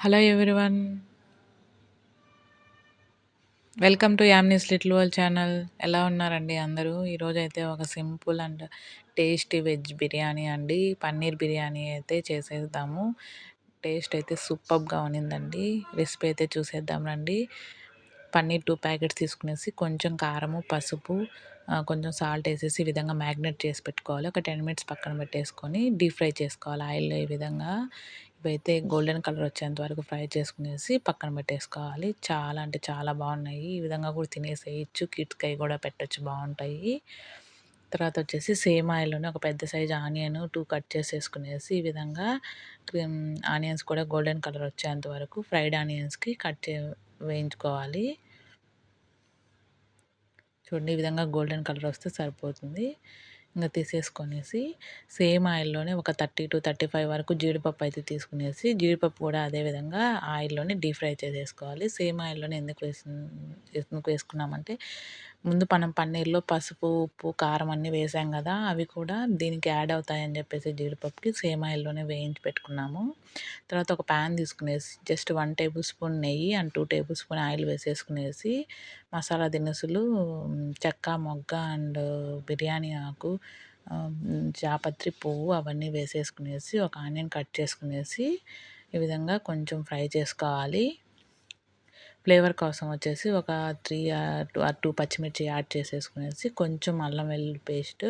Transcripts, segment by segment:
Hello everyone welcome to Yamni's little world channel ఎలా ఉన్నారండి అందరూ? ఈరోజైతే ఒక simple and tasty veg biryani అండి. పన్నీర్ బిర్యానీ అయితే చేసేద్దాము. టేస్ట్ అయితే సూపర్గా ఉన్నిందండి. రెసిపీ అయితే చూసేద్దాం రండి. పన్నీర్ టూ ప్యాకెట్స్ తీసుకునేసి కొంచెం కారము పసుపు కొంచెం సాల్ట్ వేసేసి ఈ విధంగా మ్యాగ్నెట్ చేసి పెట్టుకోవాలి. ఒక టెన్ మినిట్స్ పక్కన పెట్టేసుకొని డీప్ ఫ్రై చేసుకోవాలి. ఆయిల్లో ఈ విధంగా ఇవైతే గోల్డెన్ కలర్ వచ్చేంత వరకు ఫ్రై చేసుకునేసి పక్కన పెట్టేసుకోవాలి. చాలా అంటే చాలా బాగున్నాయి. ఈ విధంగా కూడా తినేసేయచ్చు. కిడ్స్కి కూడా పెట్టచ్చు. బాగుంటాయి. తర్వాత వచ్చేసి సేమ్ ఆయిల్లోనే ఒక పెద్ద సైజ్ ఆనియన్ టూ కట్ చేసేసుకునేసి ఈ విధంగా ఆనియన్స్ కూడా గోల్డెన్ కలర్ వచ్చేంత వరకు ఫ్రైడ్ ఆనియన్స్కి కట్ చే వేయించుకోవాలి. చూడండి ఈ విధంగా గోల్డెన్ కలర్ వస్తే సరిపోతుంది. ఇంకా తీసేసుకొనేసి సేమ్ ఆయిల్లోనే ఒక థర్టీ టు థర్టీ ఫైవ్ వరకు జీడిపప్పు అయితే తీసుకునేసి జీడిపప్పు కూడా అదే విధంగా ఆయిల్లోనే డీప్ ఫ్రై చేసేసుకోవాలి. సేమ్ ఆయిల్లోనే ఎందుకు వేసి ఎందుకు వేసుకున్నామంటే ముందు మనం పన్నీర్లో పసుపు ఉప్పు కారం అన్నీ వేసాం కదా అవి కూడా దీనికి యాడ్ అవుతాయని చెప్పేసి జీడిపప్పుకి సేమ్ ఆయిల్లోనే వేయించి పెట్టుకున్నాము. తర్వాత ఒక ప్యాన్ తీసుకునేసి జస్ట్ వన్ టేబుల్ స్పూన్ నెయ్యి and two tablespoon oil వేసేసుకునేసి మసాలా దినుసులు చెక్క మొగ్గ అండ్ బిర్యానీ ఆకు జాపత్రి పువ్వు అవన్నీ వేసేసుకునేసి ఒక ఆనియన్ కట్ చేసుకునేసి ఈ విధంగా కొంచెం ఫ్రై చేసుకోవాలి. ఫ్లేవర్ కోసం వచ్చేసి ఒక త్రీ టూ టూ పచ్చిమిర్చి యాడ్ చేసేసుకునేసి కొంచెం అల్లం వెల్లుల్లి పేస్ట్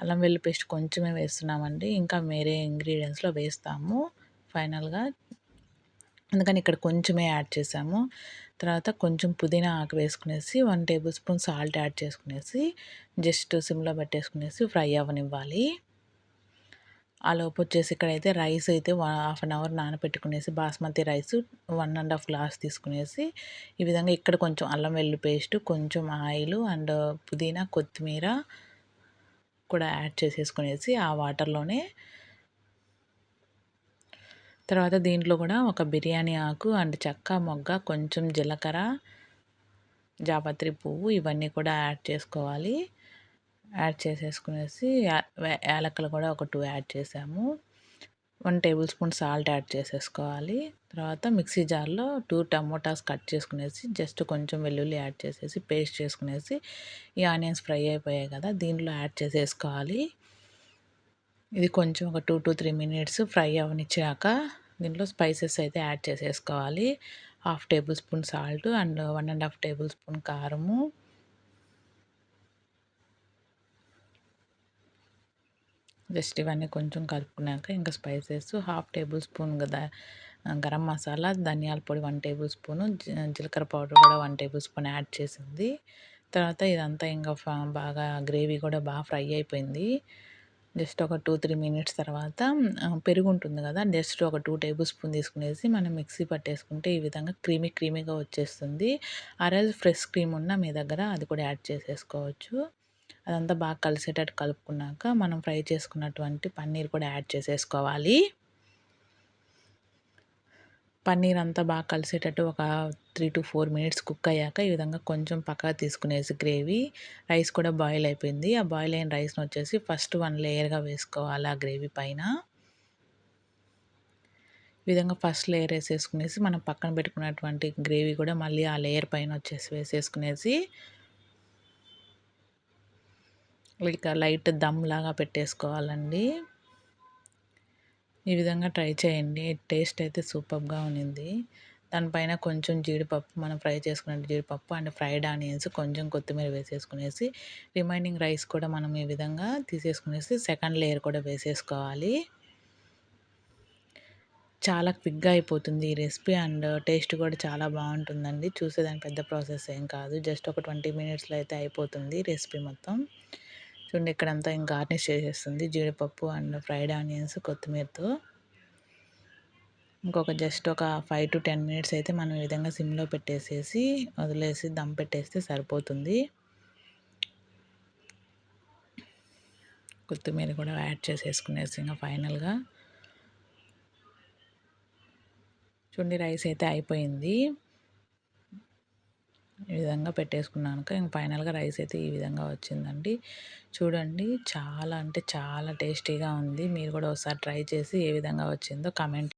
అల్లం వెల్లుల్లి పేస్ట్ కొంచెమే వేస్తున్నామండి. ఇంకా వేరే ఇంగ్రీడియంట్స్లో వేస్తాము ఫైనల్గా. అందుకని ఇక్కడ కొంచెమే యాడ్ చేసాము. తర్వాత కొంచెం పుదీనా ఆకు వేసుకునేసి one tablespoon salt add చేసుకునేసి జస్ట్ సిమ్లో పెట్టేసుకునేసి ఫ్రై అవ్వనివ్వాలి. ఆ లోపు వచ్చేసి ఇక్కడైతే రైస్ అయితే half an hour నానబెట్టుకునేసి basmati rice one and half glass తీసుకునేసి ఈ విధంగా ఇక్కడ కొంచెం అల్లం వెల్లు పేస్ట్ కొంచెం ఆయిల్ అండ్ పుదీనా కొత్తిమీర కూడా యాడ్ చేసేసుకునేసి ఆ వాటర్లోనే తర్వాత దీంట్లో కూడా ఒక బిర్యానీ ఆకు అండ్ చెక్క మొగ్గ కొంచెం జీలకర్ర జాపత్రి పువ్వు ఇవన్నీ కూడా యాడ్ చేసుకోవాలి. యాడ్ చేసేసుకునేసి యాలక్కలు కూడా ఒక టూ యాడ్ చేసాము. One tablespoon salt add చేసేసుకోవాలి. తర్వాత మిక్సీ జార్లో టూ టమోటాస్ కట్ చేసుకునేసి జస్ట్ కొంచెం వెల్లుల్లి యాడ్ చేసేసి పేస్ట్ చేసుకునేసి ఈ ఆనియన్స్ ఫ్రై అయిపోయాయి కదా దీంట్లో యాడ్ చేసేసుకోవాలి. ఇది కొంచెం ఒక two to three minutes fry అవనిచ్చాక దీంట్లో స్పైసెస్ అయితే యాడ్ చేసేసుకోవాలి. Half tablespoon salt and one and half tablespoon కారము. జస్ట్ ఇవన్నీ కొంచెం కలుపుకున్నాక ఇంకా స్పైసెస్ హాఫ్ టేబుల్ స్పూన్ కదా గరం మసాలా ధనియాల పొడి వన్ టేబుల్ స్పూను జీలకర్ర పౌడర్ కూడా వన్ టేబుల్ స్పూన్ యాడ్ చేసింది. తర్వాత ఇదంతా ఇంకా బాగా గ్రేవీ కూడా బాగా ఫ్రై అయిపోయింది. జస్ట్ ఒక టూ త్రీ మినిట్స్ తర్వాత పెరుగు ఉంటుంది కదా జస్ట్ ఒక టూ టేబుల్ స్పూన్ తీసుకునేసి మనం మిక్సీ పట్టేసుకుంటే ఈ విధంగా క్రీమీ క్రీమీగా వచ్చేస్తుంది. అరల్ ఫ్రెష్ క్రీమ్ ఉన్న మీ దగ్గర అది కూడా యాడ్ చేసేసుకోవచ్చు. అదంతా బాగా కలిసేటట్టు కలుపుకున్నాక మనం ఫ్రై చేసుకున్నటువంటి పన్నీర్ కూడా యాడ్ చేసేసుకోవాలి. పన్నీర్ అంతా బాగా కలిసేటట్టు ఒక three to four minutes cook అయ్యాక ఈ విధంగా కొంచెం పక్కా తీసుకునేసి గ్రేవీ రైస్ కూడా బాయిల్ అయిపోయింది. ఆ బాయిల్ అయిన రైస్ని వచ్చేసి ఫస్ట్ వన్ లేయర్గా వేసుకోవాలి ఆ గ్రేవీ పైన. ఈ విధంగా ఫస్ట్ లేయర్ వేసేసుకునేసి మనం పక్కన పెట్టుకున్నటువంటి గ్రేవీ కూడా మళ్ళీ ఆ లేయర్ పైన వచ్చేసి వేసేసుకునేసి ఇక లైట్ దమ్ లాగా పెట్టేసుకోవాలండి. ఈ విధంగా ట్రై చేయండి. టేస్ట్ అయితే సూపర్గా ఉన్నింది. దానిపైన కొంచెం జీడిపప్పు మనం ఫ్రై చేసుకున్న జీడిపప్పు అండ్ ఫ్రైడ్ ఆనియన్స్ కొంచెం కొత్తిమీర వేసేసుకునేసి రిమైనింగ్ రైస్ కూడా మనం ఈ విధంగా తీసేసుకునేసి సెకండ్ లేయర్ కూడా వేసేసుకోవాలి. చాలా క్విక్గా అయిపోతుంది ఈ రెసిపీ అండ్ టేస్ట్ కూడా చాలా బాగుంటుందండి. చూసేదానికి పెద్ద ప్రాసెస్ ఏం కాదు. జస్ట్ ఒక ట్వంటీ మినిట్స్లో అయితే అయిపోతుంది రెసిపీ మొత్తం. చూడండి ఇక్కడంతా ఇంకా గార్నిష్ చేసేస్తుంది. జీడిపప్పు అండ్ ఫ్రైడ్ ఆనియన్స్ కొత్తిమీరతో. ఇంకొక జస్ట్ ఒక ఫైవ్ టు టెన్ మినిట్స్ అయితే మనం ఈ విధంగా సిమ్లో పెట్టేసేసి వదిలేసి దమ్ పెట్టేస్తే సరిపోతుంది. కొత్తిమీర కూడా యాడ్ చేసేసుకునేసి ఇంకా ఫైనల్గా. చూడండి రైస్ అయితే అయిపోయింది. ఈ విధంగా పెట్టేసుకున్నాక ఇంక ఫైనల్గా రైస్ అయితే ఈ విధంగా వచ్చిందండి. చూడండి చాలా అంటే చాలా టేస్టీగా ఉంది. మీరు కూడా ఒకసారి ట్రై చేసి ఏ విధంగా వచ్చిందో కమెంట్